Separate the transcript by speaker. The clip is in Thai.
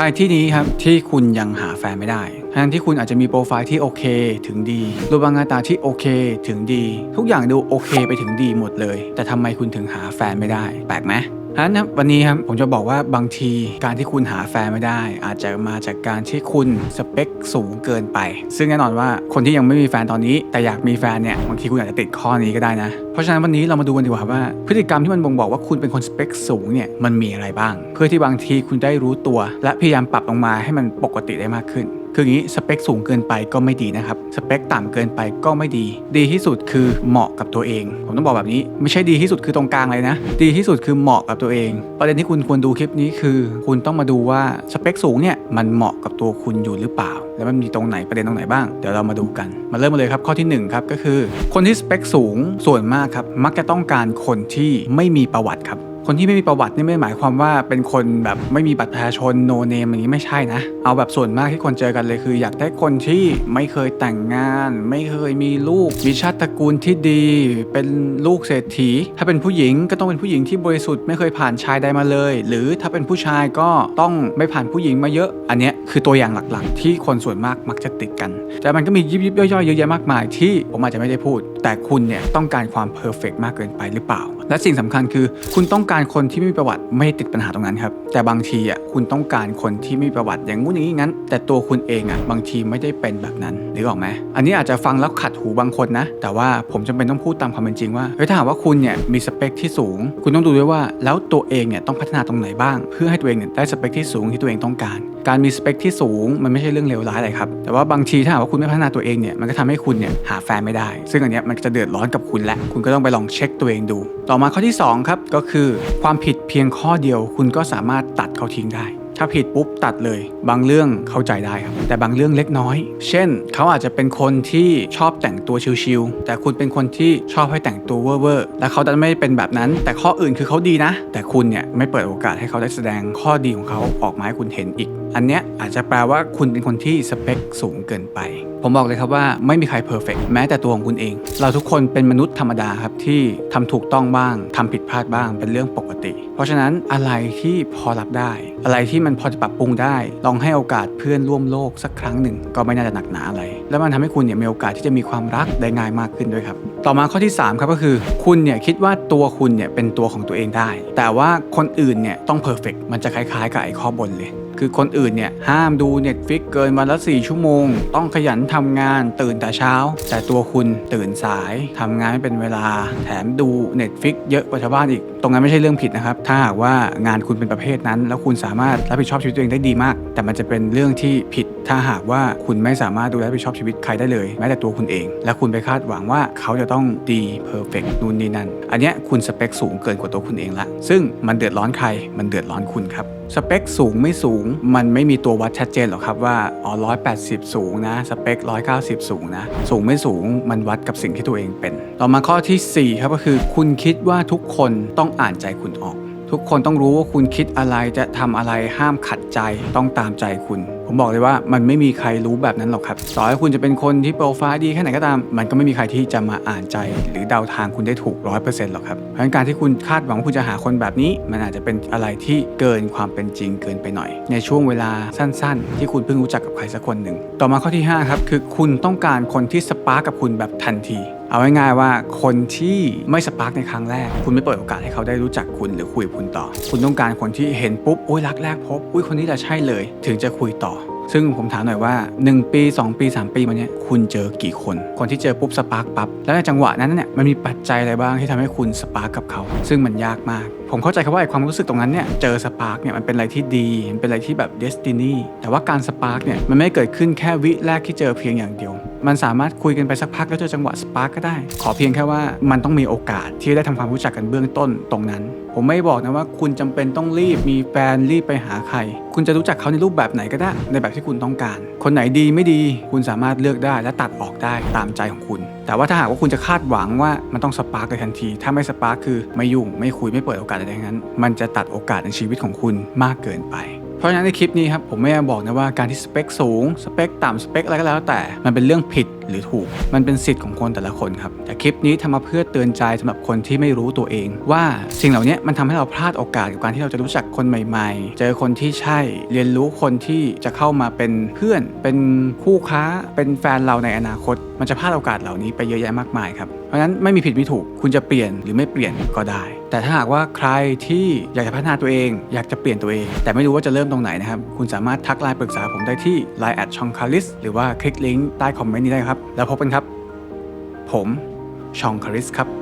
Speaker 1: รที่นี้ครับที่คุณยังหาแฟนไม่ได้ทั้งที่คุณอาจจะมีโปรไฟล์ที่โอเคถึงดีรูปร่างหน้าตาที่โอเคถึงดี ทุกอย่างดูโอเคไปถึงดีหมดเลย แต่ทำไมคุณถึงหาแฟนไม่ได้ แปลกไหม ฉะนั้นครับวันนี้ครับผมจะบอกว่าบางทีการที่คุณหาแฟนไม่ได้ อาจจะมาจากการที่คุณสเปคสูงเกินไป ซึ่งแน่นอนว่าคนที่ยังไม่มีแฟนตอนนี้ แต่อยากมีแฟนเนี่ยบางทีคุณอาจจะติดข้อนี้ก็ได้นะ เพราะฉะนั้นวันนี้เรามาดูกันดีกว่าครับว่า พฤติกรรมที่มันบ่งบอกว่าคุณเป็นคนสเปคสูงเนี่ยมันมีอะไรบ้าง เพื่อที่บางทีคุณได้รู้ตัว และพยายามปรับลงมาให้มันปกติได้มากขึ้น คืออย่างนี้สเปคสูงเกินไปก็ไม่ดีนะครับ สเปคต่ำเกินไปก็ไม่ดี ดีที่สุดคือเหมาะกับตัวเอง ผมต้องบอกแบบนี้ไม่ใช่ดีที่สุดคือตรงกลางเลยนะ ดีที่สุดคือเหมาะกับตัวเอง ประเด็นที่คุณควรดูคลิปนี้คือ คุณต้องมาดูว่าสเปคสูงเนี่ยมันเหมาะกับตัวคุณอยู่หรือเปล่า แล้วมันมีตรงไหนประเด็นตรงไหนบ้างเดี๋ยวเรามาดูกัน มาเริ่มมาเลยครับข้อที่หนึ่งครับก็คือ คนที่สเปคสูงส่วนมากครับมักจะต้องการคนที่ไม่มีประวัติครับ คนที่ไม่มีประวัตินี่ไม่หมายความว่าเป็นคนแบบไม่มีบัตรประชาชนโนเนมอย่างนี้ไม่ใช่นะ เอาแบบส่วนมากที่คนเจอกันเลยคือ อยากได้คนที่ไม่เคยแต่งงาน ไม่เคยมีลูกมีชาติตระกูลที่ดี เป็นลูกเศรษฐี ถ้าเป็นผู้หญิงก็ต้องเป็นผู้หญิงที่บริสุทธิ์ไม่เคยผ่านชายใดมาเลย หรือถ้าเป็นผู้ชายก็ต้องไม่ผ่านผู้หญิงมาเยอะ อันนี้คือตัวอย่างหลักๆ ที่คนส่วนมากมักจะติดกัน แต่มันก็มียิบยิบย่อยๆเยอะแยะมากมายที่ผมอาจจะไม่ได้พูด แต่คุณเนี่ยต้องการความเพอร์เฟกมากเกินไปหรือเปล่า และสิ่งสำคัญคือ คุณต้องการคนที่ไม่มีประวัติไม่ติดปัญหาตรงนั้นครับ แต่บางทีอะคุณต้องการคนที่ไม่มีประวัติอย่างงู้นอย่างนี้งั้น แต่ตัวคุณเองอะบางทีไม่ได้เป็นแบบนั้นหรือออกไหมอันนี้อาจจะฟังแล้วขัดหูบางคนนะ แต่ว่าผมจำเป็นต้องพูดตามความเป็นจริงว่าเฮ้ยถ้าหากว่าคุณเนี่ยมีสเปคที่สูง คุณต้องดูด้วยว่าแล้วตัวเองเนี่ยต้องพัฒนาตรงไหนบ้าง เพื่อให้ตัวเองเนี่ยได้สเปคที่สูงที่ตัวเองต้องการ การมีสเปคที่สูงมันไม่ใช่เรื่องเลวร้ายอะไรครับแต่ว่าบางทีถ้าหากว่าคุณไม่พัฒนาตัวเองเนี่ยมันก็ทำให้คุณเนี่ยหาแฟนไม่ได้ ซึ่งอันเนี้ยมันจะเดือดร้อนกับคุณและคุณก็ต้องไปลองเช็คตัวเองดูต่อมาข้อที่สองครับ ก็คือความผิดเพียงข้อเดียว คุณก็สามารถตัดเขาทิ้งได้ ถ้าผิดปุ๊บตัดเลย บางเรื่องเข้าใจได้ครับ แต่บางเรื่องเล็กน้อย เช่น เขาอาจจะเป็นคนที่ชอบแต่งตัวชิลๆแต่คุณเป็นคนที่ชอบให้แต่งตัวเว่อร์ๆและเขาจะไม่เป็นแบบนั้น แต่ข้ออื่นคือเขาดีนะ แต่คุณเนี่ยไม่เปิดโอกาสให้เขาได้แสดงข้อดีของเขาออกมาให้คุณเห็นอีก อันเนี้ยอาจจะแปลว่าคุณเป็นคนที่สเปคสูงเกินไป ผมบอกเลยครับว่าไม่มีใครเพอร์เฟกแม้แต่ตัวของคุณเอง เราทุกคนเป็นมนุษย์ธรรมดาครับที่ทำถูกต้องบ้างทำผิดพลาดบ้างเป็นเรื่องปกติ เพราะฉะนั้นอะไรที่พอรับได้ อะไรที่มันพอจะปรับปรุงได้ ลองให้โอกาสเพื่อนร่วมโลกสักครั้งหนึ่ง ก็ไม่น่าจะหนักหนาอะไร แล้วมันทำให้คุณเนี่ยมีโอกาสที่จะมีความรักได้ง่ายมากขึ้นด้วยครับ ต่อมาข้อที่สามครับก็คือ คุณเนี่ยคิดว่าตัวคุณเนี่ยเป็นตัวของตัวเองได้ แต่ว่าคนอื่นเนี่ยต้องเพอร์เฟกมันจะคล้ายๆ กับไอ้ข้อบนเลย คือคนอื่นเนี่ยห้ามดู Netflix เกินวันละ 4 ชั่วโมง ต้องขยันทำงานตื่นแต่เช้า แต่ตัวคุณตื่นสายทำงานไม่เป็นเวลา แถมดู Netflix เยอะกว่าชาวบ้านอีก ตรงนั้นไม่ใช่เรื่องผิดนะครับ ถ้าหากว่างานคุณเป็นประเภทนั้น แล้วคุณสามารถรับผิดชอบชีวิตตัวเองได้ดีมาก แต่มันจะเป็นเรื่องที่ผิดถ้าหากว่าคุณไม่สามารถดูแลรับผิดชอบชีวิตใครได้เลยแม้แต่ตัวคุณเอง และคุณไปคาดหวังว่าเขาจะต้องดีเพอร์เฟกต์นู่นนี่นั่น อันเนี้ยคุณสเปคสูงเกินกว่าตัวคุณเองละ ซึ่งมันเดือดร้อนใคร มันเดือดร้อนคุณครับสเปคสูงไม่สูง มันไม่มีตัววัดชัดเจนหรอกครับว่าอ๋อ180สูงนะสเปค190สูงนะสูงไม่สูงมันวัดกับสิ่งที่ตัวเองเป็น ต่อมาข้อทีสี่ 4 ครับก็คือ คุณคิดว่าทุกคนต้องอ่านใจคุณออกทุกคนต้องรู้ว่าคุณคิดอะไรจะทำอะไรห้ามขัดใจต้องตามใจคุณ ผมบอกเลยว่ามันไม่มีใครรู้แบบนั้นหรอกครับ ต่อให้คุณจะเป็นคนที่โปรไฟล์ดีแค่ไหนก็ตาม มันก็ไม่มีใครที่จะมาอ่านใจ หรือเดาทางคุณได้ถูกร้อยเปอร์เซ็นต์หรอกครับ เพราะฉะนั้นการที่คุณคาดหวังว่าคุณจะหาคนแบบนี้ มันอาจจะเป็นอะไรที่เกินความเป็นจริงเกินไปหน่อย ในช่วงเวลาสั้นๆ ที่คุณเพิ่งรู้จักกับใครสักคนหนึ่ง ต่อมาข้อที่ห้าครับคือคุณต้องการคนที่สปาร์กกับคุณแบบทันที เอาง่ายๆว่าคนที่ไม่สปาร์กในครั้งแรก คุณไม่เปิดโอกาสให้เขาได้รู้จักคุณหรือคุยคุณต่อ คุณต้องการคนที่เห็นปุ๊บโอ้ยรักแรกพบอุ้ยคนนี้แหละใช่เลย ถึงจะคุยต่อ ซึ่งผมถามหน่อยว่า 1 ปี 2 ปี 3 ปีมาเนี้ยคุณเจอกี่คน คนที่เจอปุ๊บสปาร์กปั๊บแล้วในจังหวะนั้นเนี่ยมันมีปัจจัยอะไรบ้างที่ทำให้คุณสปาร์กกับเขา ซึ่งมันยากมาก ผมเข้าใจครับว่าไอความรู้สึกตรงนั้นเนี่ยเจอสปาร์กเนี่ยมันเป็นอะไรที่ดีมันเป็นอะไรที่แบบเดสตินีแต่ว่าการสปาร์กเนี่ยมันไม่เกิดขึ้นแค่วิแรกที่เจอเพียงอย่างเดียว มันสามารถคุยกันไปสักพักแล้วเจอจังหวะสปาร์กก็ได้ ขอเพียงแค่ว่ามันต้องมีโอกาสที่ได้ทำความรู้จักกันเบื้องต้นตรงนั้น ผมไม่บอกนะว่าคุณจำเป็นต้องรีบมีแฟนรีบไปหาใคร คุณจะรู้จักเขาในรูปแบบไหนก็ได้ ในแบบที่คุณต้องการ คนไหนดีไม่ดี คุณสามารถเลือกได้และตัดออกได้ตามใจของคุณ แต่ว่าถ้าหากว่าคุณจะคาดหวังว่ามันต้องสปาร์กเลยทันที ถ้าไม่สปาร์กคือไม่ยุ่งไม่คุยไม่เปิดโอกาสอะไรทั้งนั้น มันจะตัดโอกาสในชีวิตของคุณมากเกินไป เพราะฉะนั้นในคลิปนี้ครับผมไม่ได้บอกนะว่าการที่สเปคสูงสเปคต่ำสเปคอะไรก็แล้วแต่มันเป็นเรื่องผิด หรือถูก มันเป็นสิทธิ์ของคนแต่ละคนครับ แต่คลิปนี้ทำมาเพื่อเตือนใจสำหรับคนที่ไม่รู้ตัวเอง ว่าสิ่งเหล่านี้มันทำให้เราพลาดโอกาสกับการที่เราจะรู้จักคนใหม่ ๆ เจอคนที่ใช่ เรียนรู้คนที่จะเข้ามาเป็นเพื่อน เป็นคู่ค้า เป็นแฟนเราในอนาคต มันจะพลาดโอกาสเหล่านี้ไปเยอะแยะมากมายครับ เพราะฉะนั้นไม่มีผิดไม่ถูก คุณจะเปลี่ยนหรือไม่เปลี่ยนก็ได้ แต่ถ้าหากว่าใครที่อยากจะพัฒนาตัวเอง อยากจะเปลี่ยนตัวเอง แต่ไม่รู้ว่าจะเริ่มตรงไหนนะครับ คุณสามารถทักไลน์ปรึกษาผมได้ที่ Line แอดชองคาริสหรือว่าคลิกลิงก์ใต้คอมเมนต์นี้ได้ครับแล้วพบกันครับ ผมชองคาริสครับ